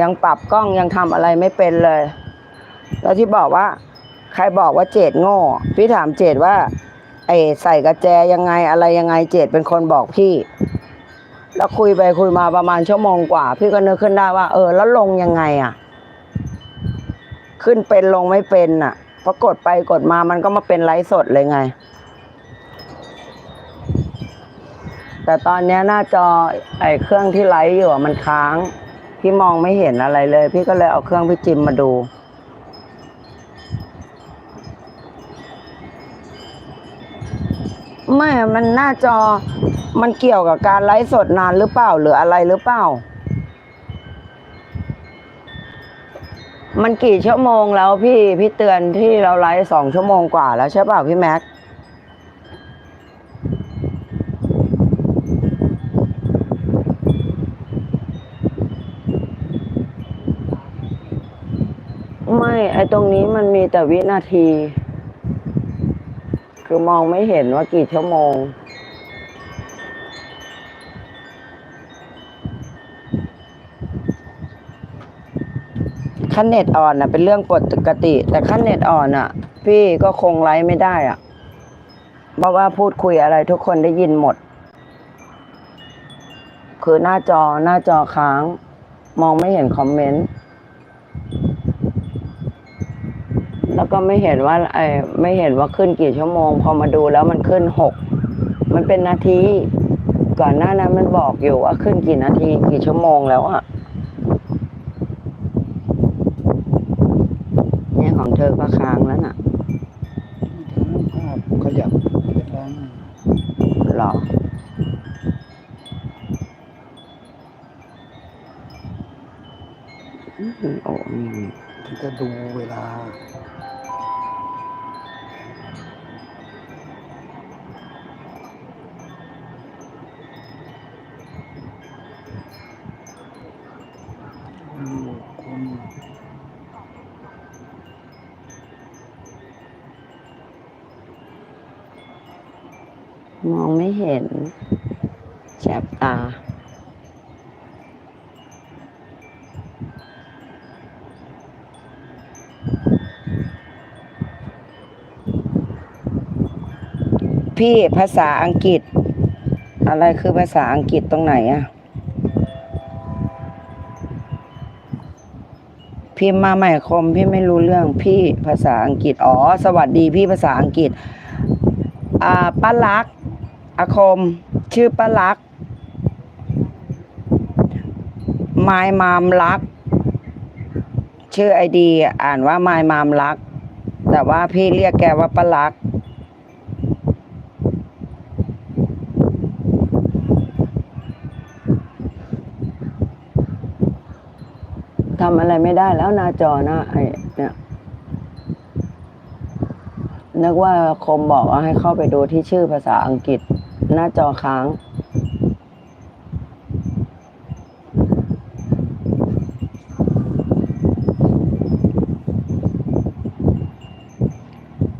ยังปรับกล้องยังทำอะไรไม่เป็นเลย แล้วที่บอกว่า ใครบอกว่าเจดโง่ พี่ถามเจดว่า ไอ้ใส่กระแจยังไงอะไรยังไงเจดเป็นคนบอกพี่ แล้วคุยไปคุยมาประมาณชั่วโมงกว่า พี่ก็นึกขึ้นได้ว่า เออ แล้วลงยังไงอะ ขึ้นเป็นลงไม่เป็นอะพอกดไปกดมามันก็มาเป็นไลฟ์สดเลยไง แต่ตอนนี้หน้าจอไอ้เครื่องที่ไลฟ์อยู่มันค้าง พี่มองไม่เห็นอะไรเลย พี่ก็เลยเอาเครื่องพี่จิมมาดู ไม่มันหน้าจอมันเกี่ยวกับการไลฟ์สดนานหรือเปล่า หรืออะไรหรือเปล่า มันกี่ชั่วโมงแล้วพี่ พี่เตือนที่เราไลฟ์สองชั่วโมงกว่าแล้วใช่เปล่าพี่แม็ก ไม่ไอตรงนี้มันมีแต่วินาที คือมองไม่เห็นว่ากี่ชั่วโมง ขั้นเน็ตอ่อนนะเป็นเรื่องปกติ แต่ขั้นเน็ตอ่อนอะ พี่ก็คงไลฟ์ไม่ได้อะเพราะว่าพูดคุยอะไรทุกคนได้ยินหมด คือหน้าจอหน้าจอค้าง มองไม่เห็นคอมเมนต์ แล้วก็ไม่เห็นว่าไอ้ไม่เห็นว่าขึ้นกี่ชั่วโมง พอมาดูแล้วมันขึ้นหกมันเป็นนาที ก่อนหน้านั้นมันบอกอยู่ว่าขึ้นกี่นาทีกี่ชั่วโมงแล้วอะเนี่ยของเธอก็ค้างแล้วน่ะภาพขยับเป็นแรงหรออืมโอ้อืม ที่จะดูเวลาดูคนมองไม่เห็นแสบตา พี่ภาษาอังกฤษ อะไรคือภาษาอังกฤษตรงไหนอะพิมพ์มาใหม่คมพี่ไม่รู้เรื่องพี่ภาษาอังกฤษ อ๋อ สวัสดีพี่ภาษาอังกฤษ อ่าป้าลักษณ์อาคม ชื่อป้าลักษณ์มายมามลักษ์ชื่อไอดี อ่านว่ามายมามลักษ์แต่ว่าพี่เรียกแกว่าป้าลัก ทำอะไรไม่ได้แล้วหน้าจอนะไอ้เนี่ยนึกว่าคมบอกว่าให้เข้าไปดูที่ชื่อภาษาอังกฤษ หน้าจอค้าง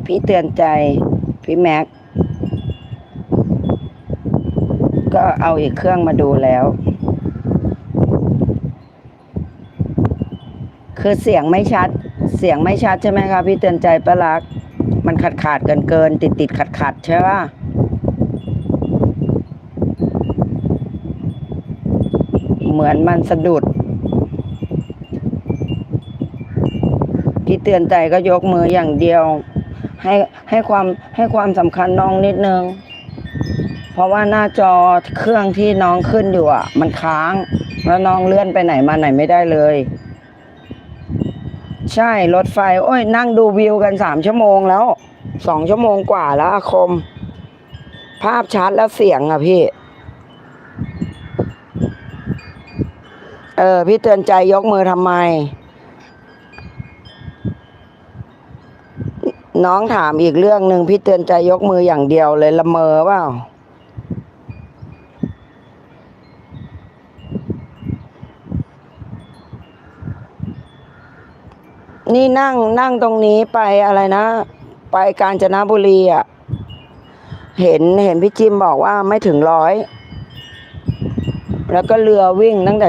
พี่เตือนใจ พี่แม็ก ก็เอาอีกเครื่องมาดูแล้ว คือเสียงไม่ชัด เสียงไม่ชัดใช่ไหมคะพี่เตือนใจประลัก มันขาดขาดเกินเกินติดติดขัดขัดใช่ป่ะเหมือนมันสะดุด พี่เตือนใจก็ยกมืออย่างเดียว ให้ให้ความให้ความสำคัญน้องนิดนึง เพราะว่าหน้าจอเครื่องที่น้องขึ้นอยู่อะ มันค้าง แล้วน้องเลื่อนไปไหนมาไหนไม่ได้เลย ใช่รถไฟ โอ้ย นั่งดูวิวกันสามชั่วโมงแล้วสองชั่วโมงกว่าแล้วอาคม ภาพชัดแล้วเสียงอะพี่ เออ พี่เตือนใจยกมือทำไม น้องถามอีกเรื่องหนึ่งพี่เตือนใจยกมืออย่างเดียวเลยละเมอเปล่า นี่นั่งนั่งตรงนี้ไปอะไรนะ ไปกาญจนบุรีอะ เห็นเห็นพี่จิมบอกว่าไม่ถึงร้อย แล้วก็เรือวิ่งตั้งแต่